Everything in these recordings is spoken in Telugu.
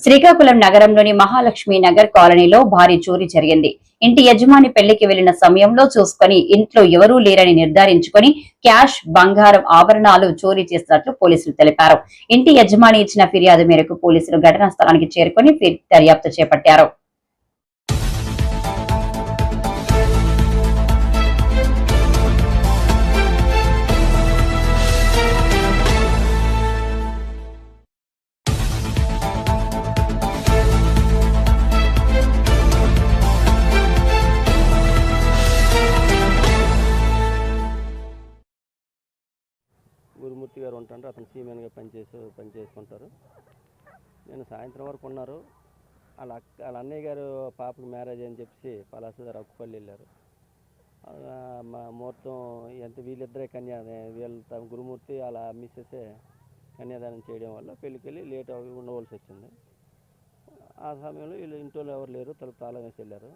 శ్రీకాకుళం నగరంలోని మహాలక్ష్మి నగర్ కాలనీలో భారీ చోరీ జరిగింది. ఇంటి యజమాని పెళ్ళికి వెళ్ళిన సమయంలో చూసుకొని ఇంట్లో ఎవరూ లేరని నిర్ధారించుకొని క్యాష్ బంగారం ఆభరణాలు చోరీ చేసినట్లు పోలీసులు తెలిపారు. ఇంటి యజమాని ఇచ్చిన ఫిర్యాదు మేరకు పోలీసులు ఘటనా స్థలానికి చేరుకొని దర్యాప్తు చేపట్టారు. గురుమూర్తి గారు ఉంటారు. అతను సీమెన్గా పనిచేసి పని చేసుకుంటారు నేను సాయంత్రం వరకు ఉన్నారు. వాళ్ళ అక్క వాళ్ళ అన్నయ్య గారు పాపకి మ్యారేజ్ అని చెప్పి పలాసదారు అక్కుపల్లి వెళ్ళారు. మా ముహూర్తం ఎంత వీళ్ళిద్దరే కన్యా వీళ్ళ తమ గురుమూర్తి అలా మిస్సెసే కన్యాదానం చేయడం వల్ల పెళ్ళికి వెళ్ళి లేట్ అవి ఉండవలసి వచ్చింది. ఆ సమయంలో వీళ్ళు ఇంట్లో ఎవరు లేరు. తలుపు తాళం వేసి వెళ్ళారు.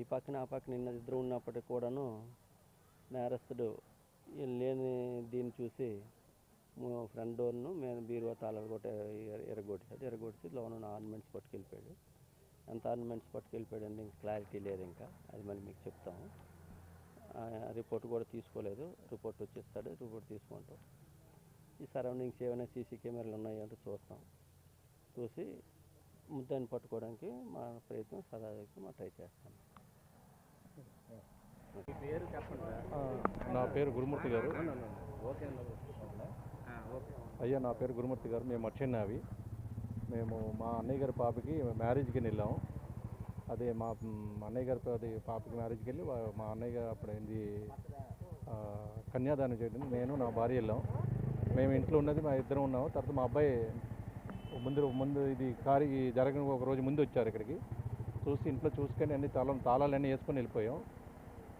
ఈ పక్కన ఆ పక్కన నిన్న ఇద్దరు ఉన్నప్పటికీ కూడాను నేరస్తుడు లేని దీన్ని చూసి ఫ్రంట్ డోర్ను మేము బీరువా తాళాలు కొట్ట ఎరగొట్టేసాడు ఎరగొట్టి లోన ఆర్నమెంట్స్ పట్టుకెళ్ళిపోయాడు. ఎంత ఆర్నమెంట్స్ పట్టుకెళ్ళిపోయాడు అంటే ఇంకా క్లారిటీ లేదు ఇంకా. అది మళ్ళీ మీకు చెప్తాము. రిపోర్ట్ కూడా తీసుకోలేదు. రిపోర్ట్ వచ్చేస్తాడు. రిపోర్ట్ తీసుకుంటాం. ఈ సరౌండింగ్స్ ఏమైనా సీసీ కెమెరాలు ఉన్నాయంటే చూస్తాం. చూసి ముద్దాన్ని పట్టుకోవడానికి మా ప్రయత్నం సదా మా ట్రై చేస్తాను నా పేరు గురుమూర్తి గారు. అయ్యా నా పేరు గురుమూర్తి గారు. మేము అచ్చెన్నావి. మేము మా అన్నయ్య గారి పాపకి మ్యారేజ్కి వెళ్ళాము అదే మా అన్నయ్య గారి అది పాపకి మ్యారేజ్కి వెళ్ళి మా అన్నయ్య గారు అప్పుడు ఏంది కన్యాదానం చేయడం. నేను నా భార్య వెళ్ళాం. మేము ఇంట్లో ఉన్నది మా ఇద్దరం ఉన్నాము తర్వాత మా అబ్బాయి ముందు ముందు ఇది కారు జరగని ఒక రోజు ముందు వచ్చారు ఇక్కడికి. చూసి ఇంట్లో చూసుకొని అన్ని తాళం తాళాలన్నీ వేసుకొని వెళ్ళిపోయాం.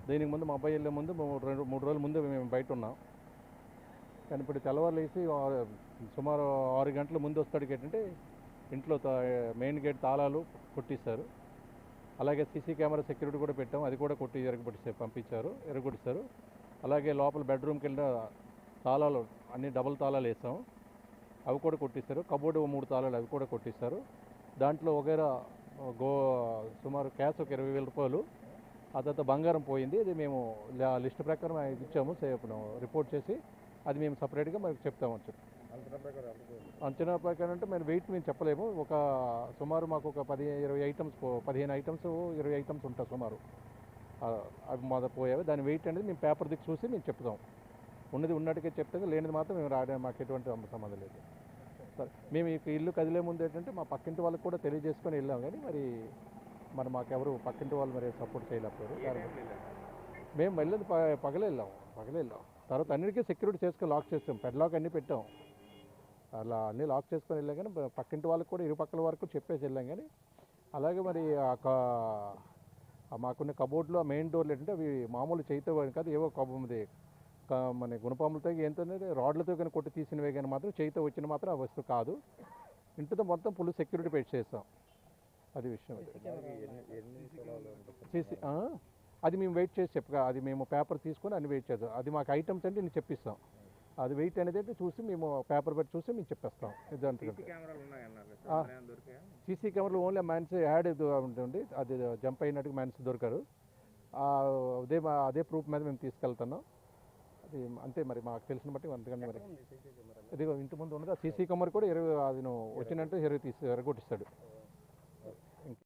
దీనికి ముందు మా అబ్బాయి వెళ్ళే ముందు మూడు రెండు మూడు రోజుల ముందు మేము బయట ఉన్నాం. కానీ ఇప్పుడు తెల్లవారులేసి సుమారు ఆరు గంటల ముందు వస్తాడు ఏంటంటే ఇంట్లో తా- మెయిన్ గేట్ తాళాలు కొట్టిస్తారు. అలాగే సీసీ కెమెరా సెక్యూరిటీ కూడా పెట్టాం. అది కూడా కొట్టి ఎరగొట్టి పంపించారు ఎరగొట్టిస్తారు అలాగే లోపల బెడ్రూమ్కి వెళ్ళిన తాళాలు అన్ని డబుల్ తాళాలు వేసాం. అవి కూడా కొట్టిస్తారు కబోర్డు మూడు తాళాలు అవి కూడా కొట్టిస్తారు దాంట్లో వగేరా గో సుమారు క్యాష్ ఒక ఇరవై వేల రూపాయలు ఆ తర్వాత బంగారం పోయింది. అది మేము లిస్ట్ ప్రకారం ఇచ్చాము రిపోర్ట్ చేసి అది మేము సపరేట్గా మనకు చెప్తాము చెప్పి అంచనా ప్రకారం అంటే మేము వెయిట్ మేము చెప్పలేము. ఒక సుమారు మాకు ఒక పది ఇరవై ఐటమ్స్ పదిహేను ఐటమ్స్ ఇరవై ఐటమ్స్ ఉంటాయి సుమారు. అవి మొదట పోయేవి దాని వెయిట్ అనేది మేము పేపర్ దిక్కు చూసి మేము చెప్తాం. ఉన్నది ఉన్నట్టుగా చెప్తే లేనిది మాత్రం మేము రాయడం మాకు ఎటువంటి సంబంధం లేదు. సరే మేము ఇల్లు కదిలే ముందు ఏంటంటే మా పక్కింటి వాళ్ళకి కూడా తెలియజేసుకొని వెళ్ళాం. కానీ మరి మరి మాకెవరు పక్కింటి వాళ్ళు మరి సపోర్ట్ చేయలేకపోయారు. మేము వెళ్ళేది ప పగలే వెళ్ళాం పగలే వెళ్ళాం. తర్వాత అన్నిటికీ సెక్యూరిటీ చేసుకొని లాక్ చేస్తాం పెడ్ లాక్ అన్నీ పెట్టాం. అలా అన్నీ లాక్ చేసుకొని వెళ్ళాం కానీ పక్కింటి వాళ్ళకి కూడా ఇరు పక్కల వరకు చెప్పేసి వెళ్ళాం కానీ అలాగే మరి ఆ క- ఆ మాకున్న కబోర్డ్లో మెయిన్ డోర్లు ఏంటంటే అవి మామూలు చేయితో కాదు ఏవో కబుది మన గుణపాములతో ఎంత రాడ్లతో కానీ కొట్టి తీసినవే కానీ మాత్రం చేయితో వచ్చిన మాత్రం ఆ వస్తువు కాదు. ఇంటితో మొత్తం ఫుల్ సెక్యూరిటీ పెట్టి చేస్తాం అది విషయం చేసి ఆ? అది మేము వెయిట్ చేసి చెప్పగా అది మేము పేపర్ తీసుకొని అన్ని వెయిట్ చేద్దాం. అది మాకు ఐటమ్స్ అంటే నేను చెప్పిస్తాం. అది వెయిట్ అనేది అయితే చూసి మేము పేపర్ పెట్టి చూసి మేము చెప్పేస్తాం. ఇదంతా ఆ. సీసీ కెమెరాలు ఓన్లీ మ్యాన్స్ యాడ్ ఉంటుంది అది జంప్ అయినట్టుగా మ్యాన్స్ దొరకరు. ఆ, అదే మా అదే ప్రూఫ్ మీద మేము తీసుకెళ్తున్నాం. అది అంతే మరి మాకు తెలిసిన బట్టి అంతకంటే మరి. ఇది ఇంటి ముందు ఉన్నది. ఆ సీసీ కెమెరా కూడా ఇరవై అది వచ్చినట్టు ఇరవై తీసి ఎరగొట్టిస్తాడు